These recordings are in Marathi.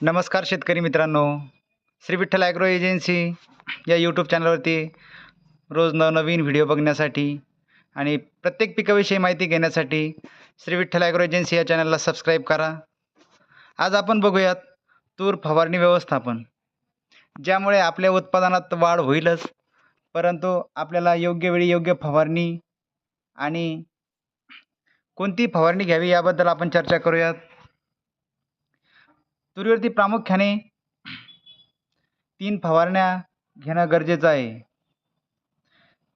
नमस्कार शेतकरी मित्रांनो. श्री विठ्ठल ॲग्रो एजन्सी या यूट्यूब चॅनलवरती रोज नवनवीन व्हिडिओ बघण्यासाठी आणि प्रत्येक पिकाविषयी माहिती घेण्यासाठी श्री विठ्ठल ॲग्रो एजन्सी या चॅनलला सबस्क्राईब करा. आज आपण बघूयात तूर फवारणी व्यवस्थापन. ज्यामुळे आपल्या उत्पादनात वाढ होईलच परंतु आपल्याला योग्य वेळी योग्य फवारणी आणि कोणती फवारणी घ्यावी याबद्दल आपण चर्चा करूयात. तुरीवरती प्रामुख्याने तीन फवारण्या घेणं गरजेचं आहे.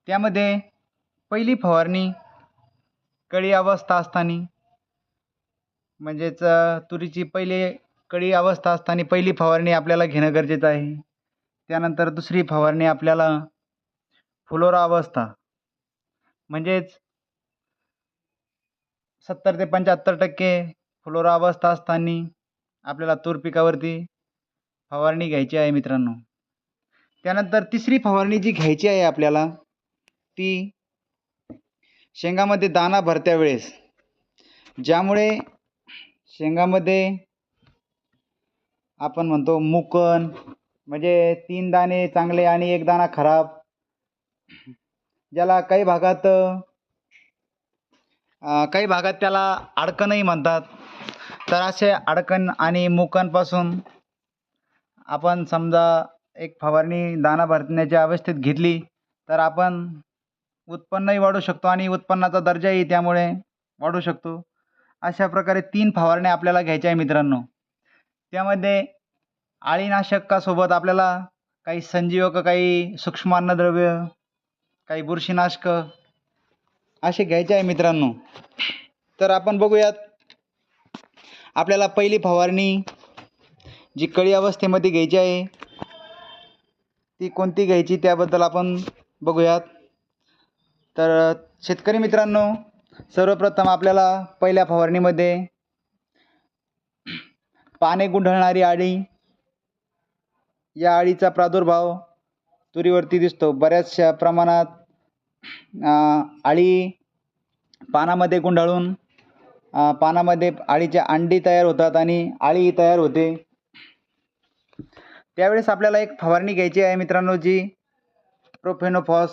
त्यामध्ये पहिली फवारणी कळी अवस्था असताना म्हणजेच तुरीची पहिले कळी अवस्था असताना पहिली फवारणी आपल्याला घेणं गरजेचं आहे. त्यानंतर दुसरी फवारणी आपल्याला फुलोरा अवस्था म्हणजेच सत्तर ते पंच्याहत्तर टक्के फुलोरा अवस्था असताना आपल्याला तूर पिकावरती फवारणी घ्यायची आहे मित्रांनो. त्यानंतर तिसरी फवारणी जी घ्यायची आहे आपल्याला ती शेंगामध्ये दाणा भरत्या वेळेस. ज्यामुळे शेंगामध्ये आपण म्हणतो मुकण म्हणजे तीन दाणे चांगले आणि एक दाणा खराब ज्याला काही भागात काही भागात त्याला अडकणही म्हणतात. तर असे अडकण आणि मुकांपासून आपण समजा एक फवारणी दाणा भरण्याच्या अवस्थेत घेतली तर आपण उत्पन्नही वाढू शकतो आणि उत्पन्नाचा दर्जाही त्यामुळे वाढू शकतो. अशा प्रकारे तीन फवारण्या आपल्याला घ्यायच्या आहे मित्रांनो. त्यामध्ये अळीनाशकासोबत आपल्याला काही संजीवक काही सूक्ष्म अन्नद्रव्य काही बुरशीनाशक असे घ्यायचे आहे मित्रांनो. तर आपण बघूयात आपल्याला पहिली फवारणी जी कळी अवस्थेमध्ये घ्यायची आहे ती कोणती घ्यायची त्याबद्दल आपण बघूयात. तर शेतकरी मित्रांनो सर्वप्रथम आपल्याला पहिल्या फवारणीमध्ये पाने गुंढळणारी आळी या अळीचा प्रादुर्भाव तुरीवरती दिसतो. बऱ्याचशा प्रमाणात आळी पानामध्ये गुंडाळून पानामध्ये अळीच्या अंडी तयार होतात आणि अळी तयार होते. त्यावेळेस आपल्याला एक फवारणी घ्यायची आहे मित्रांनो जी प्रोफेनोफॉस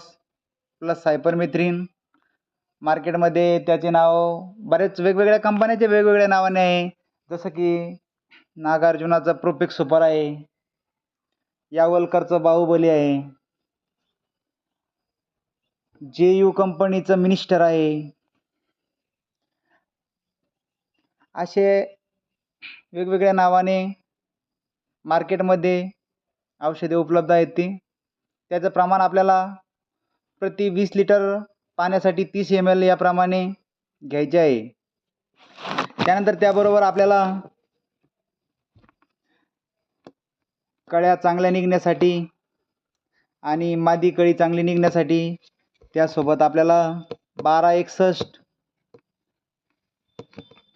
प्लस सायपरमेथ्रिन. मार्केटमध्ये त्याचे नाव बरेच वेगवेगळ्या कंपन्याचे वेगवेगळ्या नावाने आहे. जसं की नागार्जुनाचं प्रोपिक सुपर आहे. यावलकरचं बाहुबली आहे. जे यू कंपनीचं मिनिस्टर आहे. असे वेगवेगळ्या नावाने मार्केटमध्ये औषधे उपलब्ध आहेत ती. त्याचं प्रमाण आपल्याला प्रति वीस लिटर पाण्यासाठी तीस एम एल याप्रमाणे घ्यायचे आहे. त्यानंतर त्याबरोबर आपल्याला कळ्या चांगल्या निघण्यासाठी आणि मादी कळी चांगली निघण्यासाठी त्यासोबत आपल्याला बारा एकसष्ट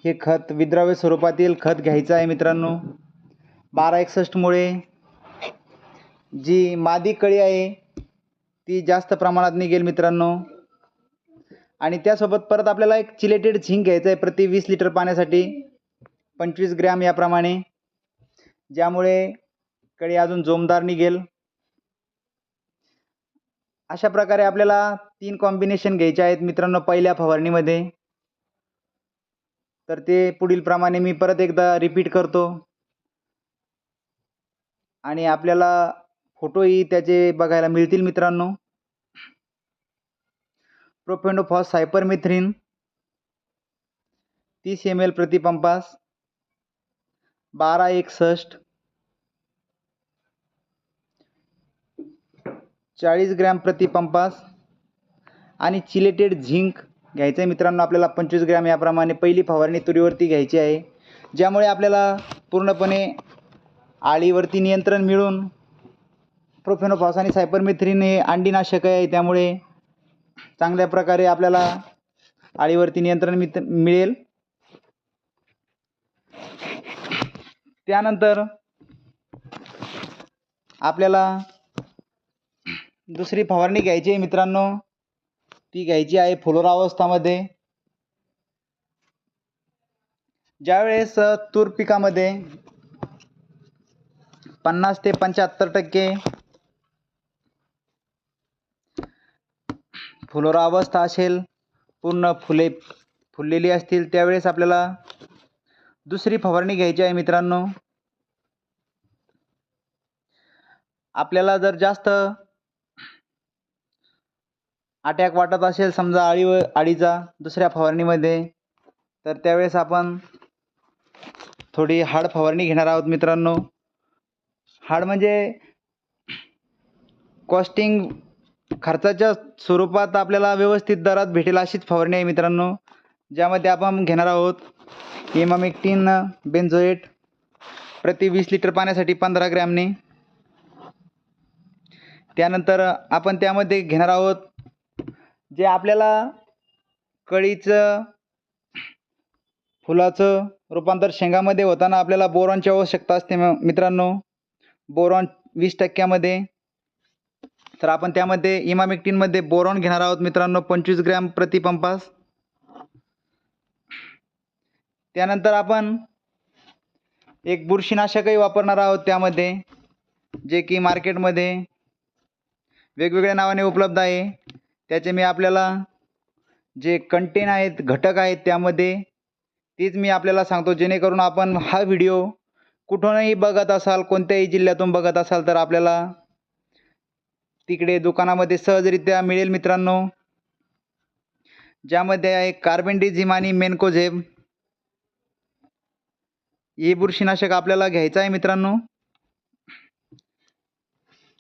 हे खत विद्राव्य स्वरूपातील खत घ्यायचं आहे मित्रांनो. बारा एकसष्टमुळे जी मादी कळी आहे ती जास्त प्रमाणात निघेल मित्रांनो. आणि त्यासोबत परत आपल्याला एक चिलेटेड झिंक घ्यायचं आहे प्रति वीस लिटर पाण्यासाठी. पंचवीस ग्रॅम याप्रमाणे. ज्यामुळे कळी अजून जोमदार निघेल. अशा प्रकारे आपल्याला तीन कॉम्बिनेशन घ्यायचे आहेत मित्रांनो पहिल्या फवारणीमध्ये. तर ते पुढील प्रमाणे मी परत एकदा रिपीट करतो. आणि आपल्याला फोटोही त्याचे बघायला मिळतील मित्रांनो. प्रोपेंडोफॉस सायपरमेथ्रिन तीस एम एल प्रतिपंपास बारा एकसष्ट चाळीस ग्रॅम प्रतिपंपास आणि चिलेटेड झिंक घ्यायचं आहे मित्रांनो आपल्याला पंचवीस ग्रॅम याप्रमाणे पहिली फवारणी तुरीवरती घ्यायची आहे. ज्यामुळे आपल्याला पूर्णपणे आळीवरती नियंत्रण मिळून प्रोफेनोफॉस आणि सायपरमेथ्रिन हे अंडीनाशक आहे. त्यामुळे चांगल्या प्रकारे आपल्याला आळीवरती नियंत्रण मित मिळेल. त्यानंतर आपल्याला दुसरी फवारणी घ्यायची आहे मित्रांनो. ती घ्यायची आहे फुलोरावस्थामध्ये. ज्यावेळेस तूर पिकामध्ये पन्नास ते पंच्याहत्तर टक्के फुलोरावस्था असेल पूर्ण फुले फुललेली असतील त्यावेळेस आपल्याला दुसरी फवारणी घ्यायची आहे मित्रांनो. आपल्याला जर जास्त अटॅक वाटत असेल समजा अळीव अळीचा दुसऱ्या फवारणीमध्ये तर त्यावेळेस आपण थोडी हाड फवारणी घेणार आहोत मित्रांनो. हाड म्हणजे कॉस्टिंग खर्चाच्या स्वरूपात आपल्याला व्यवस्थित दरात भेटेल अशीच फवारणी आहे मित्रांनो ज्यामध्ये आपण घेणार आहोत इमामिक्टीन बेन्झोएट प्रति वीस लिटर पाण्यासाठी पंधरा ग्रॅमने. त्यानंतर आपण त्यामध्ये घेणार आहोत जे आपल्याला कळीचं फुलाचं रूपांतर शेंगामध्ये होताना आपल्याला बोरॉनची आवश्यकता असते म मित्रांनो. बोरॉन वीस टक्क्यामध्ये. तर आपण त्यामध्ये इमामिक्टीनमध्ये बोरॉन घेणार आहोत मित्रांनो पंचवीस ग्रॅम प्रतिपंपास त्यानंतर आपण एक बुरशीनाशकही वापरणार आहोत त्यामध्ये जे की मार्केटमध्ये वेगवेगळ्या नावाने उपलब्ध आहे. त्याचे मी आपल्याला जे कंटेन आहेत घटक आहेत त्यामध्ये तेच मी आपल्याला सांगतो. जेणेकरून आपण हा व्हिडिओ कुठूनही बघत असाल कोणत्याही जिल्ह्यातून बघत असाल तर आपल्याला तिकडे दुकानामध्ये सहजरित्या मिळेल मित्रांनो. ज्यामध्ये आहे कार्बेंडिझिम आणि मेनकोझेब हे बुरशीनाशक आपल्याला घ्यायचं आहे मित्रांनो.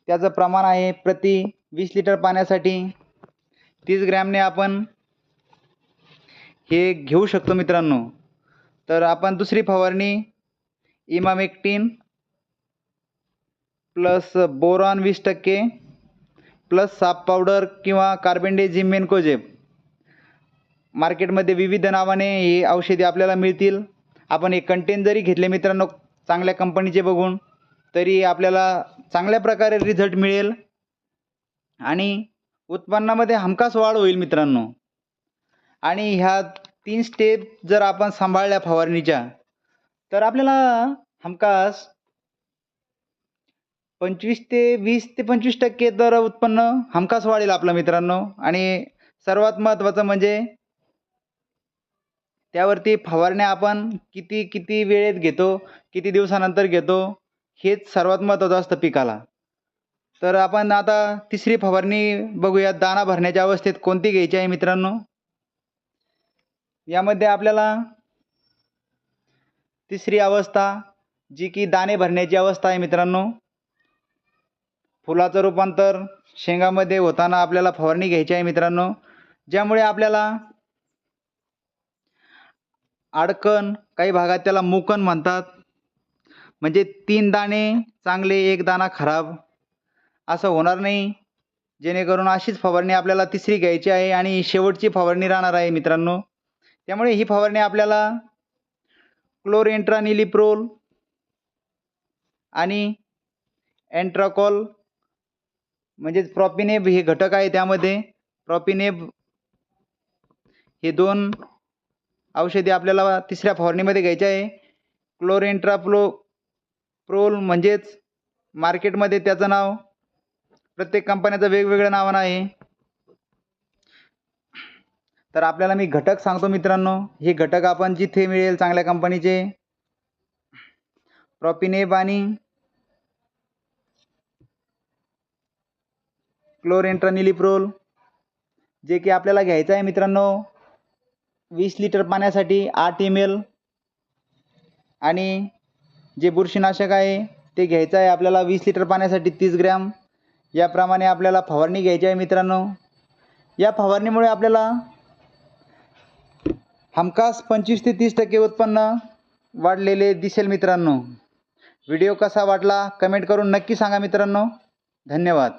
त्याचं प्रमाण आहे प्रति वीस लिटर पाण्यासाठी तीस ग्रॅमने आपण हे घेऊ शकतो मित्रांनो. तर आपण दुसरी फवारणी इमामेक्टिन प्लस बोरॉन वीस टक्के प्लस साप पावडर किंवा कार्बेंडेझिम मेनकोजेब. मार्केटमध्ये विविध नावाने ही औषधे आपल्याला मिळतील. आपण हे कंटेन जरी घेतले मित्रांनो चांगल्या कंपनीचे बघून तरी आपल्याला चांगल्या प्रकारे रिझल्ट मिळेल. आणि उत्पन्नामध्ये हमखास वाढ होईल मित्रांनो. आणि ह्या तीन स्टेप जर आपण सांभाळल्या फवारणीच्या तर आपल्याला हमखास पंचवीस ते वीस ते पंचवीस टक्के तर उत्पन्न हमखास वाढेल आपलं मित्रांनो. आणि सर्वात महत्त्वाचं म्हणजे त्यावरती फवारण्या आपण किती किती वेळेत घेतो किती दिवसानंतर घेतो हेच सर्वात महत्त्वाचं असतं पिकाला. तर आपण आता तिसरी फवारणी बघूया दाणा भरण्याच्या अवस्थेत कोणती घ्यायची आहे मित्रांनो? यामध्ये आपल्याला तिसरी अवस्था जी की दाणे भरण्याची अवस्था आहे मित्रांनो. फुलाचं रूपांतर शेंगामध्ये होताना आपल्याला फवारणी घ्यायची आहे मित्रांनो. ज्यामुळे आपल्याला अडकण काही भागात त्याला मुकण म्हणतात. म्हणजे तीन दाणे चांगले एक दाणा खराब. असं होणार नाही. जेणेकरून अशीच फवारणी आपल्याला तिसरी घ्यायची आहे आणि शेवटची फवारणी राहणार आहे मित्रांनो. त्यामुळे ही फवारणी आपल्याला क्लोरेंट्रानिलिप्रोल आणि अँट्राकॉल म्हणजेच प्रॉपिनेब हे घटक आहे त्यामध्ये. प्रॉपिनेब हे दोन औषधे आपल्याला तिसऱ्या फवारणीमध्ये घ्यायचे आहे. क्लोरेंट्राप्लो प्रोल म्हणजेच मार्केटमध्ये त्याचं नाव प्रत्येक कंपन्याचं वेगवेगळं नावानं आहे तर आपल्याला मी घटक सांगतो मित्रांनो. हे घटक आपण जिथे मिळेल चांगल्या कंपनीचे प्रॉपिनेब आणि क्लोरेंट्रानिलिप्रोल जे की आपल्याला घ्यायचं आहे मित्रांनो. वीस लिटर पाण्यासाठी आठ एम एल आणि जे बुरशीनाशक आहे ते घ्यायचं आहे आपल्याला वीस लिटर पाण्यासाठी तीस ग्रॅम. याप्रमाणे आपल्याला फवारणी घ्यायची आहे मित्रांनो. या फवारणीमुळे आपल्याला हमखास पंचवीस ते तीस टक्के उत्पन्न वाढलेले दिसेल मित्रांनो. व्हिडिओ कसा वाटला कमेंट करून नक्की सांगा मित्रांनो. धन्यवाद.